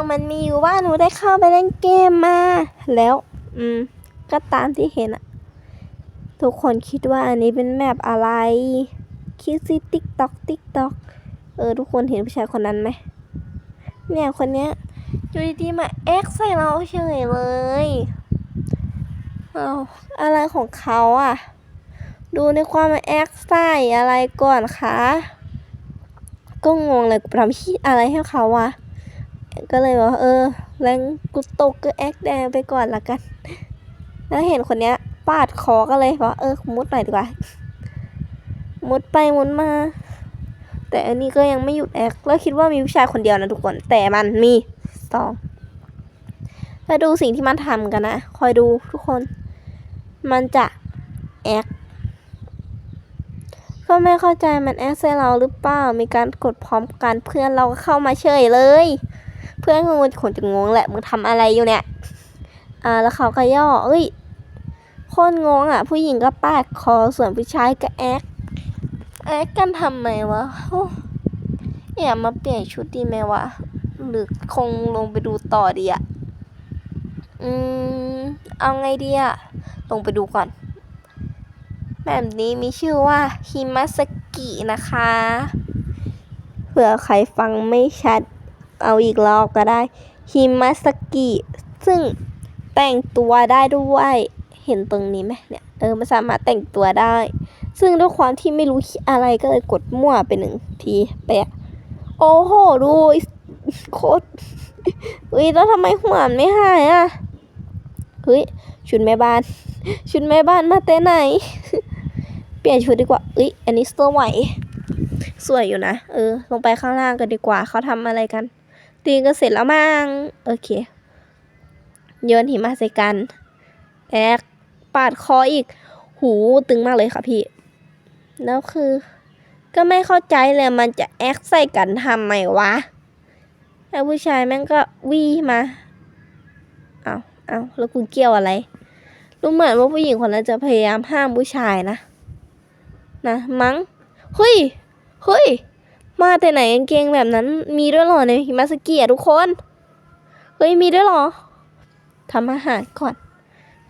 งมันมีอยู่ว่าหนูได้เข้าไปเล่นเกมมา แล้ว อืม ก็ตามที่เห็นอะทุกคนคิดว่าอันนี้เป็นแมปอะไร คิดสิติ๊กต็อกติ๊กต็อกเออ ทุกคนเห็นผู้ชายคนนั้นไหม เนี่ยคนเนี้ยอยู่ดีๆมาแอ็กใส่เราเฉยเลยเอาอะไรของเขาอะดูในความมาแอ็กใส่อะไรก่อนคะ ก็งงเลยทำที่อะไรให้เขาวะ ก็เลยว่าเออแรงกูตกก็แอคแดงไปก่อนละกัน แล้วเห็นคนเนี้ยปาดคอก็เลยบอกเออมุดหน่อยดีกว่า มุดไปมุดมา แต่อันนี้ก็ยังไม่หยุดแอคแล้วคิดว่ามีผู้ชายคนเดียวนะทุกคน แต่มันมีสองแล้วดูสิ่งที่มันทำกันนะ คอยดูทุกคน มันจะแอคก็ไม่เข้าใจมันแอคใส่เราหรือเปล่า มีการกดพร้อมกันเพื่อนเราก็เข้ามาเฉยเลย พื่อนคงคงจะงงแหละมึงทำอะไรอยู่เนี่ยอ่าแล้วเขาก็ย่อเอ้ยโคนงงอะ ผู้หญิงก็ปาดคอส่วนผู้ชายก็แอคแอคกันทำไมวะโอ้อย่ามาเปลี่ยนชุดดีไหมวะหรือคงลงไปดูต่อดีอะอืม เอาไงดีอะลงไปดูก่อน แบบนี้มีชื่อว่าฮิมาสกินะคะ เผื่อใครฟังไม่ชัด เอาอีกรอบก็ได้ฮิมาสกิซึ่งแต่งตัวได้ด้วยเห็นตรงนี้ไหมเนี่ยเออมันสามารถแต่งตัวได้ ซึ่งด้วยความที่ไม่รู้อะไรก็เลยกดมั่วไปหนึ่งทีแปะโอ้โหดูโคตรเฮ้ยแล้วทำไมหัวมันไม่หายอะเฮ้ยชุดแม่บ้าน ชุดแม่บ้านมาแต่ไหน เปลี่ยนชุดดีกว่าเอ้ยอันนี้สวยสวยอยู่นะ เออ ลงไปข้างล่างกันดีกว่าเขาทำอะไรกัน ตีกันเสร็จแล้วมั้งโอเค โยนหิมะใส่กันแอกปาดคออีก หูตึงมากเลยค่ะพี่ แล้วคือ ก็ไม่เข้าใจเลยมันจะแอคใส่กันทำไมวะแล้วผู้ชายแม่งก็วี่มาเอาเอาแล้วกูเกี่ยวอะไรรู้เหมือนว่าผู้หญิงคนนั้นจะพยายามห้ามผู้ชายนะ นะมั้งเฮ้ยเฮ้ย มาแต่ไหนกางเกงแบบนั้น มีด้วยหรอในฮิมาสกิอะทุกคน เฮ้ยมีด้วยหรอทำอาหารก่อน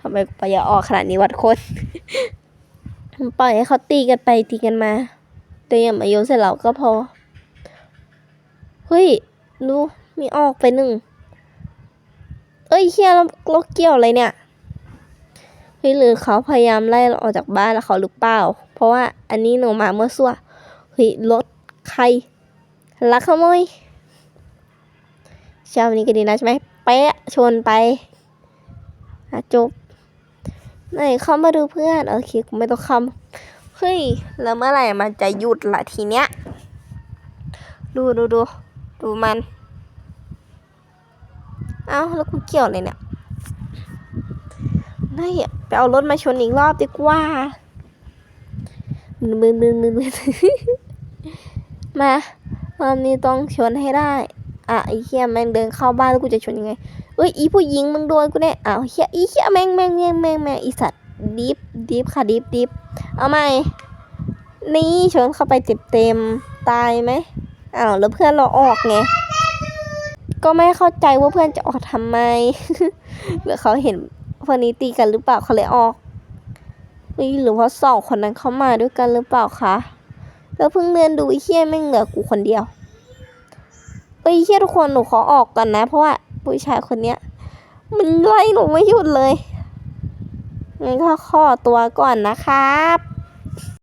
ทำไมปล่อยออกขนาดนี้วัดคนปล่อยให้เขาตีกันไปตีกันมาแต่อย่ามาโยนใส่เราก็พอ เฮ้ยดูมีออกไปหนึ่ง เอ้ยเฮียเราเราเกี่ยวอะไรเนี่ยเฮ้ยหรือเขาพยายามไล่เราออกจากบ้านแล้วเขาหรือเปล่า เพราะว่าอันนี้หนูมาเมื่อสัวเฮ้ยรถ ใคร ลักขโมยเช้าวันนี้ก็ดีนะใช่ไหมเป๊ะชนไปจบไหนเข้ามาดูเพื่อนโอเคกูไม่ต้องคำเฮ้ยแล้วเมื่อไหร่มันจะหยุดล่ะทีเนี้ยดูดูดูดูมันเอ้าแล้วกูเกี่ยวอะไรเนี่ยไม่ไปเอารถมาชนอีกรอบดีกว่ามึนมึนมึนมึน มารอบนี้ต้องชนให้ได้ อะไอ้เหี้ยแม่งเดินเข้าบ้านแล้วกูจะชนยังไงเอ้ยอีผู้หญิงมึงโดนกูแน่อ้าวเหี้ยอีเหี้ยแม่งแม่งแม่งแม่งแม่งอีสัตว์ดิฟดิฟค่ะดิฟดิฟเอาใหม่นี่ชนเข้าไปเต็มเต็มตายไหมอ้าวแล้วเพื่อนเราออกไงก็ไม่เข้าใจว่าเพื่อนจะออกทำไมหรือเขาเห็นคนนี้ตีกันหรือเปล่าเขาเลยออกหรือว่าสองคนนั้นเข้ามาด้วยกันหรือเปล่าคะ แล้วเพิ่งเดินดูไอ้เฮี้ยแม่งเหลือกูคนเดียวไอ้เฮี้ยทุกคนหนูขอออกก่อนนะ เพราะว่าผู้ชายคนเนี้ย มันไล่หนูไม่หยุดเลยงั้นก็ขอตัวก่อนนะครับ